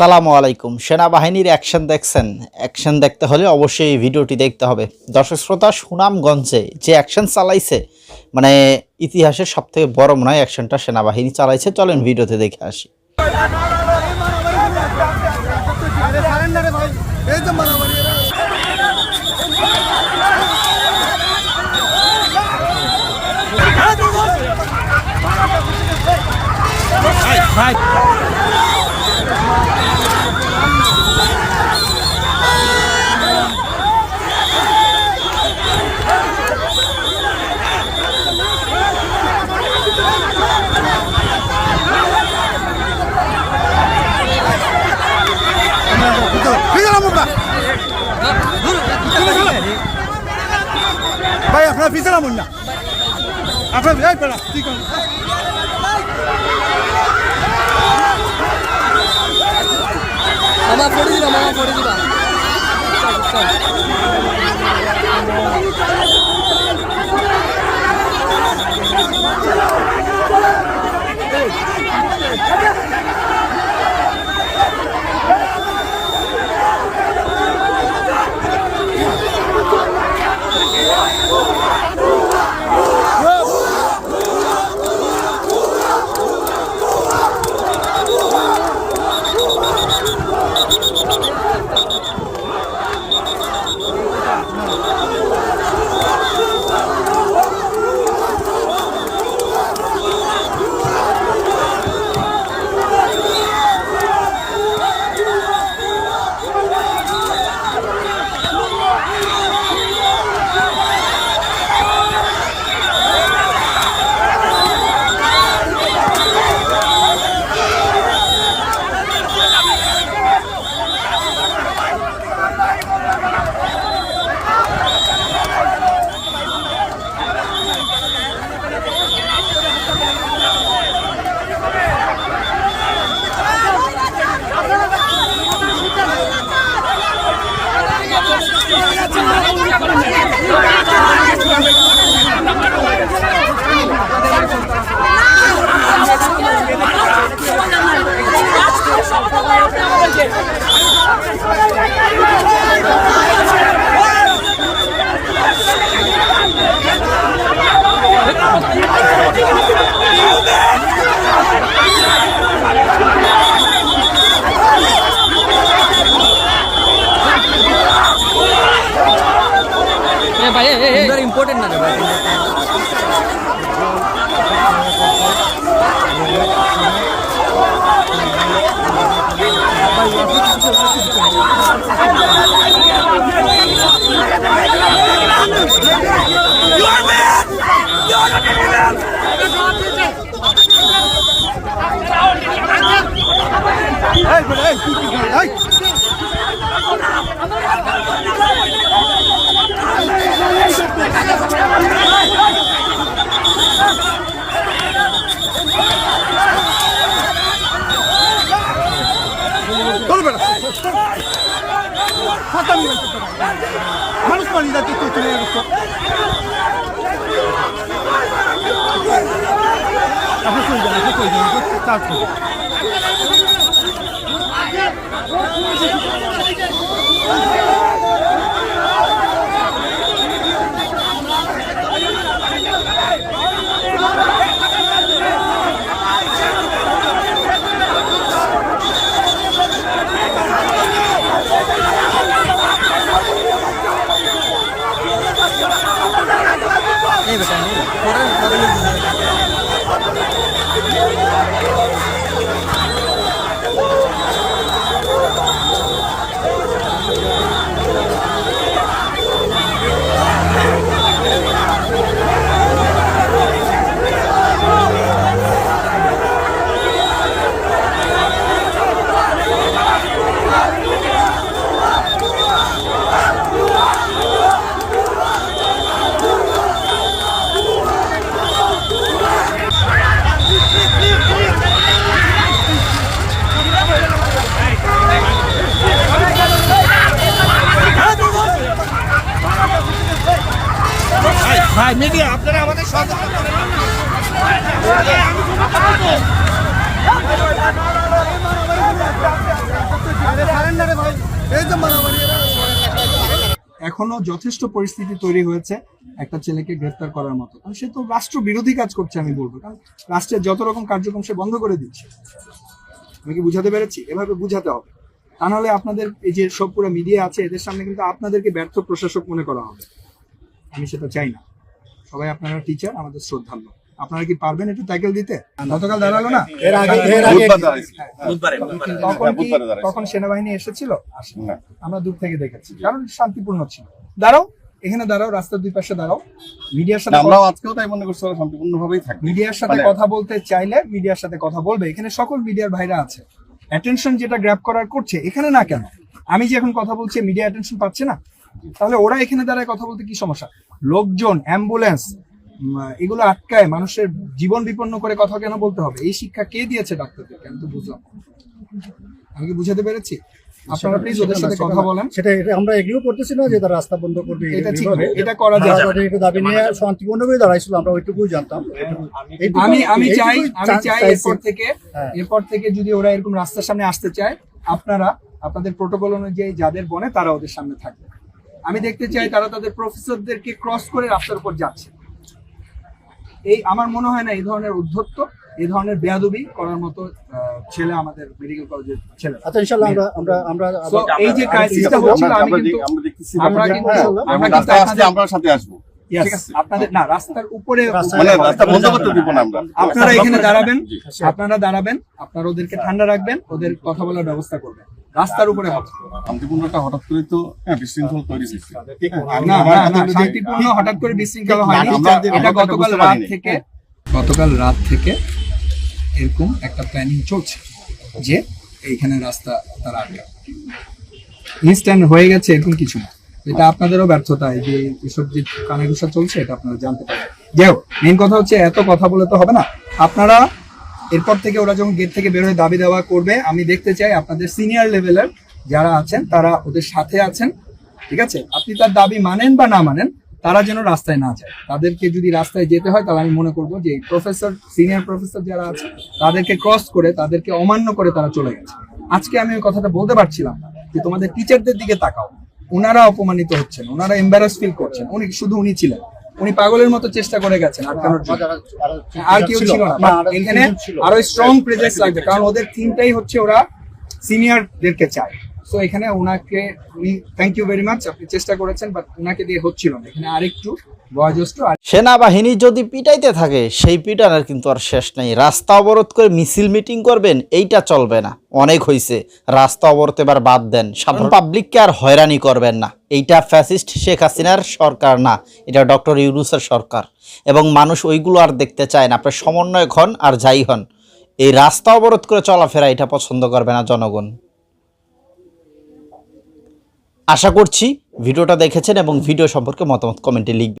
সালামু আলাইকুম। সেনাবাহিনীর অ্যাকশন দেখছেন। অ্যাকশন দেখতে হলে অবশ্যই ভিডিওটি দেখতে হবে। দর্শক শ্রোতা, সুনামগঞ্জে যে অ্যাকশন চালাইছে মানে ইতিহাসের সব থেকে বড় মনে হয় অ্যাকশনটা সেনাবাহিনী চালাইছে। চলেন ভিডিওতে দেখে আসি। ভাই আপনার পিছনে নামুন না আপনার এই পেড়া ঠিক আছে। মামা পড়ে দিবা মামা পড়ে দিবা এ ఇంపార్టెంట్ అన్నమాట চলে যাচ্ছে আপনি চলে যান আপনি চলে যান চার্জ করুন এই বেটা নে পড়া পড়া এই মিডিয়া, আপনারা আমাদের এখনও যথেষ্ট পরিস্থিতি তৈরি হয়েছে একটা ছেলেকে গ্রেফতার করার মতো। কারণ সে তো রাষ্ট্র বিরোধী কাজ করছে, আমি বলব। কারণ রাষ্ট্রের যত রকম কার্যক্রম সে বন্ধ করে দিচ্ছে। আমি কি বুঝাতে পেরেছি? এভাবে বুঝাতে হবে। তা নাহলে আপনাদের এই যে সব পুরো মিডিয়া আছে, এদের সামনে কিন্তু আপনাদেরকে ব্যর্থ প্রশাসক মনে করা হবে। আমি সেটা চাই না। সবাই আপনারা টিচার আমাদের শ্রদ্ধাল্য আপনারা কি পারবেন একটু ট্যাকেল দিতে? গতকাল দাঁড়াল না? এর আগে এর আগে তখন কি তখন সেনাবাহিনী এসেছিল? আসেনি। আমরা দূর থেকে দেখেছি। কারণ শান্তিপূর্ণ ছিল। দাঁড়াও এখানে দাঁড়াও রাস্তার দুই পাশে দাঁড়াও। মিডিয়ার সাথে আমরাও আজকেও তাই মনে করছি শান্তিপূর্ণভাবেই থাকবে। মিডিয়ার সাথে মানে- কথা বলতে চাইলে মিডিয়ার সাথে কথা বলবে। এখানে সকল মিডিয়ার ভাইরা আছে। অ্যাটেনশন যেটা গ্র্যাব করার করছে এখানে না কেন? আমি যে এখন কথা বলছি মিডিয়া অ্যাটেনশন পাচ্ছে না? তাহলে ওরা এখানে দাঁড়ায় কথা বলতে কি সমস্যা? লোকজন অ্যাম্বুলেন্স এগুলো আটকায় মানুষের জীবন বিপন্ন করে কথা কেন বলতে হবে? এই শিক্ষা কে দিয়েছে ডাক্তারদেরকে আমি তো বুঝলাম আমি কি বুঝাতে পেরেছি? আপনারা প্লিজ ওদের সাথে কথা বলেন। সেটা আমরা এগ্রিও করতেছি না যে তারা রাস্তা বন্ধ করবে এটা ঠিক এটা করা যায়। তাদের দাবি নিয়ে শান্তিপূর্ণভাবে দাঁড়াইছিল আমরা ওইটুকুই জানতাম। আমি আমি চাই আমি চাই এরপর থেকে হ্যাঁ। এরপর থেকে যদি ওরা এরকম রাস্তার সামনে আসতে চায় আপনারা আপনাদের প্রোটোকল অনুযায়ী যাদের বনে তারা ওদের সামনে থাকবে। আমি দেখতে চাই তারা তাদের প্রফেসরদেরকে ক্রস করে রাস্তার উপর যাচ্ছে। এই আমার মনে হয় না এই ধরনের উদ্ধত্ত এই ধরনের বেয়াদবি করার মতো ছেলে আমাদের মেডিকেল কলেজের ছেলে। আচ্ছা ইনশাল্লাহ আমরা আমরা আমরা এই যে ক্রাইসিসটা হচ্ছিল আমি কিন্তু আমরা দেখতেছি আমরা কিন্তু হ্যাঁ, আমরা কিন্তু আপনাদের- আমরা সাথে আসব। Yes, ঠিক আছে। আপনাদের না রাস্তার উপরে মানে রাস্তা বন্ধ করতে দিব না আমরা। আপনারা এখানে দাঁড়াবেন আপনারা দাঁড়াবেন আপনারা ওদেরকে ঠান্ডা রাখবেন ওদের কথা বলার ব্যবস্থা করবেন। রাস্তার উপরে হবে। শান্তিপূর্ণটা হঠাৎ করে তো হ্যাঁ বিশৃঙ্খল তৈরি না না শান্তিপূর্ণ হঠাৎ করে বিশৃঙ্খলা হয়নি। এটা গতকাল রাত থেকে গতকাল রাত থেকে এরকম একটা প্ল্যানিং চলছে যে এইখানে রাস্তা তারা ইনস্ট্যান্ট হয়ে গেছে এরকম কিছু না। এটা আপনাদেরও ব্যর্থতা এই যে এসব যে কানাঘুষা চলছে এটা আপনারা জানতে পারেন যাই হোক মেন কথা হচ্ছে এত কথা বলে তো হবে না। আপনারা এরপর থেকে ওরা যখন গেট থেকে বের হয়ে দাবি দেওয়া করবে, আমি দেখতে চাই আপনাদের সিনিয়র লেভেলের যারা আছেন, তারা ওদের সাথে আছেন, ঠিক আছে? আপনি তার দাবি মানেন বা না মানেন, তারা যেন রাস্তায় না যায়। তাদেরকে যদি রাস্তায় যেতে হয়, তাহলে আমি মনে করব যে প্রফেসর সিনিয়র প্রফেসর যারা আছে, তাদেরকে ক্রস করে, তাদেরকে অমান্য করে তারা চলে গেছে। আজকে আমি ওই কথাটা বলতে পারছিলাম না যে তোমাদের টিচারদের দিকে তাকাও। ওনারা অপমানিত হচ্ছেন, ওনারা এম্বারাস ফিল করছেন। উনি, শুধু উনি ছিলেন। উনি পাগলের মতো চেষ্টা করে গেছেন আটকানোর জন্য আর কেউ ছিল না। এখানে আরও স্ট্রং প্রেজেন্স লাগবে কারণ ওদের থিমটাই হচ্ছে ওরা সিনিয়রদেরকে চায়। সো এখানে ওনাকে উনি থ্যাংক ইউ ভেরি মাচ আপনি চেষ্টা করেছেন বাট ওনাকে দিয়ে হচ্ছিল না। এখানে আরেকটু সেনাবাহিনী যদি পিটাইতে থাকে সেই পিটানোর কিন্তু আর শেষ নেই। রাস্তা অবরোধ করে মিছিল মিটিং করবেন এইটা চলবে না। অনেক হয়েছে রাস্তা অবরোধ এবার বাদ দেন। সাধারণ পাবলিককে আর হয়রানি করবেন না। এইটা ফ্যাসিস্ট শেখ হাসিনার সরকার না। এটা ডক্টর ইউনুসের সরকার। এবং মানুষ ওইগুলো আর দেখতে চায় না। আপনার সমন্বয়ক হন আর যাই হন। এই রাস্তা অবরোধ করে চলাফেরা এটা পছন্দ করবে না জনগণ। আশা করছি ভিডিওটা দেখেছেন এবং ভিডিও সম্পর্কে মতামত কমেন্টে লিখবেন।